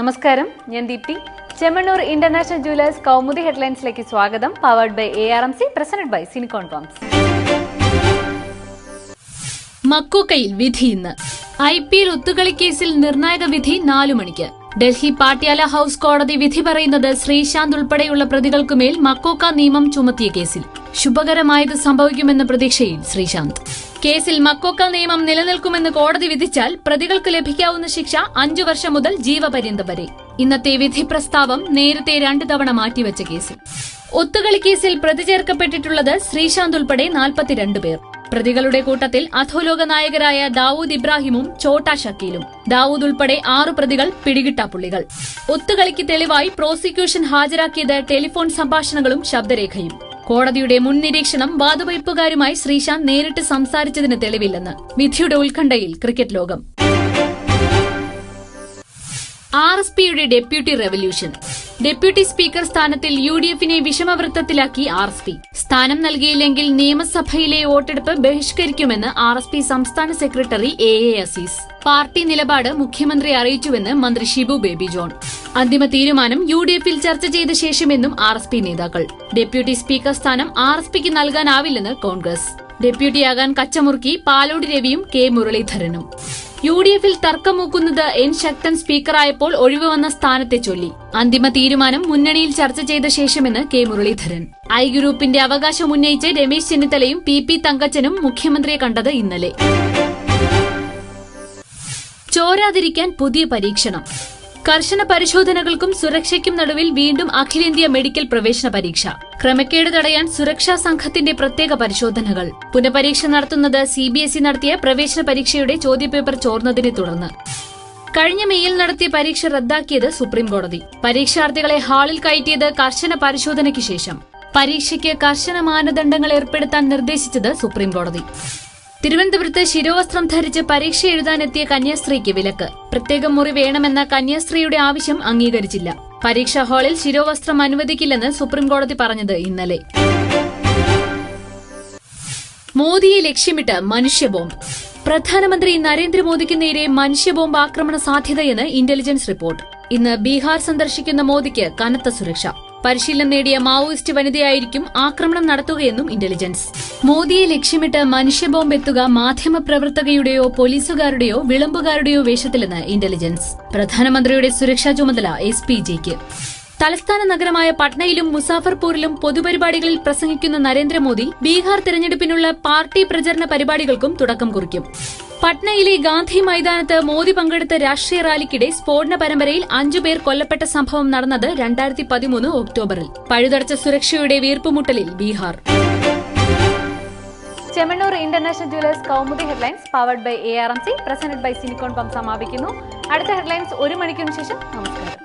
നമസ്കാരം ഞാൻ Deepthi. Chemmanur international jewellers Kaumudi ഹെഡ്ലൈൻസിലേക്ക് സ്വാഗതം powered by A R M C presented by Cinicon pumps മക്കോക്കയിൽ വിധി ഇന്ന്. ഐ പി എൽ ഒത്തുകളിക്കേസിൽ നിർണായക വിധി നാലു മണിക്ക്. ഡൽഹി പാട്യാല ഹൌസ് കോടതി വിധി പറയുന്നത് ശ്രീശാന്ത് ഉൾപ്പെടെയുള്ള പ്രതികൾക്കുമേൽ മക്കോക്ക നിയമം ചുമത്തിയ കേസിൽ. ശുഭകരമായത് സംഭവിക്കുമെന്ന പ്രതീക്ഷയിൽ ശ്രീശാന്ത്. കേസിൽ മക്കോക്ക നിയമം നിലനിൽക്കുമെന്ന് കോടതി വിധിച്ചാൽ പ്രതികൾക്ക് ലഭിക്കാവുന്ന ശിക്ഷ അഞ്ചു വർഷം മുതൽ ജീവപര്യന്തം വരെ. ഇന്നത്തെ വിധി പ്രസ്താവം നേരത്തെ രണ്ടു തവണ മാറ്റിവെച്ച കേസിൽ. ഒത്തുകളി കേസിൽ പ്രതി ചേർക്കപ്പെട്ടിട്ടുള്ളത് ശ്രീശാന്ത് ഉൾപ്പെടെ നാൽപ്പത്തിരണ്ട് പേർ. പ്രതികളുടെ കൂട്ടത്തിൽ അധോലോക നായകരായ ദാവൂദ് ഇബ്രാഹിമും ചോട്ടാ ഷക്കീലും. ദാവൂദ് ഉൾപ്പെടെ ആറു പ്രതികൾ പിടികിട്ടാപ്പുള്ളികൾ ഒത്തുകളിക്ക് തെളിവായി പ്രോസിക്യൂഷൻ ഹാജരാക്കിയത് ടെലിഫോൺ സംഭാഷണങ്ങളും ശബ്ദരേഖയും. കോടതിയുടെ മുൻ നിരീക്ഷണം വാതുവയ്പുകാരുമായി ശ്രീശാന്ത് നേരിട്ട് സംസാരിച്ചതിന് തെളിവില്ലെന്ന് വിധിയുടെ ഉത്കണ്ഠയിൽ ക്രിക്കറ്റ് ലോകം. ആർ എസ് പിയുടെ ഡെപ്യൂട്ടി റെവല്യൂഷൻ. ഡെപ്യൂട്ടി സ്പീക്കർ സ്ഥാനത്തിൽ യു ഡി എഫിനെ വിഷമവൃത്തത്തിലാക്കി ആർ എസ് പി സ്ഥാനം നൽകിയില്ലെങ്കിൽ നിയമസഭയിലെ വോട്ടെടുപ്പ് ബഹിഷ്കരിക്കുമെന്ന് ആർ എസ് പി സംസ്ഥാന secretary A A Azeez. Party നിലപാട് മുഖ്യമന്ത്രി അറിയിച്ചുവെന്ന് മന്ത്രി ഷിബു ബേബി ജോൺ. അന്തിമ തീരുമാനം യു ഡി എഫിൽ ചർച്ച ചെയ്ത ശേഷമെന്നും ആർ എസ് പി നേതാക്കൾ. ഡെപ്യൂട്ടി സ്പീക്കർ സ്ഥാനം ആർ എസ് പിക്ക് നൽകാനാവില്ലെന്ന് കോൺഗ്രസ്. ഡെപ്യൂട്ടിയാകാൻ കച്ചമുറുക്കി പാലോടി രവിയും കെ മുരളീധരനും. യു ഡി എഫിൽ തർക്കമൂക്കുന്നത് എൻ ശക്തൻ സ്പീക്കറായപ്പോൾ ഒഴിവുവന്ന സ്ഥാനത്തെ ചൊല്ലി. അന്തിമ തീരുമാനം മുന്നണിയിൽ ചർച്ച ചെയ്ത ശേഷമെന്ന് കെ മുരളീധരൻ. ഐ ഗ്രൂപ്പിന്റെ അവകാശം ഉന്നയിച്ച് രമേശ് ചെന്നിത്തലയും പി പി തങ്കച്ചനും മുഖ്യമന്ത്രിയെ കണ്ടത് ഇന്നലെ. ചോരാതിരിക്കാൻ പുതിയ പരീക്ഷണം. കർശന പരിശോധനകൾക്കും സുരക്ഷയ്ക്കും നടുവിൽ വീണ്ടും അഖിലേന്ത്യാ മെഡിക്കൽ പ്രവേശന പരീക്ഷ. ക്രമക്കേട് തടയാൻ സുരക്ഷാ സംഘത്തിന്റെ പ്രത്യേക പരിശോധനകൾ. പുനഃപരീക്ഷ നടത്തുന്നത് സി ബി എസ് ഇ നടത്തിയ പ്രവേശന പരീക്ഷയുടെ ചോദ്യപേപ്പർ ചോർന്നതിനെ തുടർന്ന്. കഴിഞ്ഞ മെയ്യിൽ നടത്തിയ പരീക്ഷ റദ്ദാക്കിയത് സുപ്രീംകോടതി. പരീക്ഷാർത്ഥികളെ ഹാളിൽ കയറ്റിയത് കർശന പരിശോധനയ്ക്ക് ശേഷം. പരീക്ഷയ്ക്ക് കർശന മാനദണ്ഡങ്ങൾ ഏർപ്പെടുത്താൻ നിർദ്ദേശിച്ചത് സുപ്രീം കോടതി തിരുവനന്തപുരത്ത് ശിരോവസ്ത്രം ധരിച്ച് പരീക്ഷ എഴുതാനെത്തിയ കന്യാസ്ത്രീക്ക് വിലക്ക്. പ്രത്യേക മുറി വേണമെന്ന കന്യാസ്ത്രീയുടെ ആവശ്യം അംഗീകരിച്ചില്ല. പരീക്ഷാ ഹാളിൽ ശിരോവസ്ത്രം അനുവദിക്കില്ലെന്ന് സുപ്രീംകോടതി പറഞ്ഞത് ഇന്നലെ. മോദിയെ ലക്ഷ്യമിട്ട് മനുഷ്യബോംബ് പ്രധാനമന്ത്രി നരേന്ദ്രമോദിക്ക് നേരെ മനുഷ്യബോംബ് ആക്രമണ സാധ്യതയെന്ന് ഇന്റലിജൻസ് റിപ്പോർട്ട്. ഇന്ന് ബീഹാർ സന്ദർശിക്കുന്ന മോദിക്ക് കനത്ത സുരക്ഷ. പരിശീലനം നേടിയ മാവോയിസ്റ്റ് വനിതയായിരിക്കും ആക്രമണം നടത്തുകയെന്നും ഇന്റലിജൻസ് മോദിയെ ലക്ഷ്യമിട്ട് മനുഷ്യബോംബ് എത്തുക മാധ്യമപ്രവർത്തകയുടെയോ പോലീസുകാരുടെയോ വിളമ്പുകാരുടെയോ വേഷത്തിലെന്ന് ഇന്റലിജൻസ് പ്രധാനമന്ത്രിയുടെ സുരക്ഷാ ചുമതല എസ് പി ജിക്ക് തലസ്ഥാന നഗരമായ പട്നയിലും മുസാഫർപൂരിലും പൊതുപരിപാടികളിൽ പ്രസംഗിക്കുന്ന നരേന്ദ്രമോദി ബീഹാർ തെരഞ്ഞെടുപ്പിനുള്ള പാർട്ടി പ്രചരണ പരിപാടികൾക്കും തുടക്കം കുറിക്കും. പട്നയിലെ ഗാന്ധി മൈതാനത്ത് മോദി പങ്കെടുത്ത രാഷ്ട്രീയ റാലിക്കിടെ സ്ഫോടന പരമ്പരയിൽ അഞ്ചുപേർ കൊല്ലപ്പെട്ട സംഭവം നടന്നത് രണ്ടായിരത്തി പതിമൂന്ന് ഒക്ടോബറിൽ. പഴുതടച്ച സുരക്ഷയുടെ വീർപ്പുമുട്ടലിൽ Bihar. Chemmanur international jewellers Kaumudi headlines powered by A R M C presented by Cinicon പം സമാപിക്കുന്നു. അടുത്ത ഹെഡ്ലൈൻസ് ഒരു മണിക്കൂറിന് ശേഷം. നമസ്കാരം.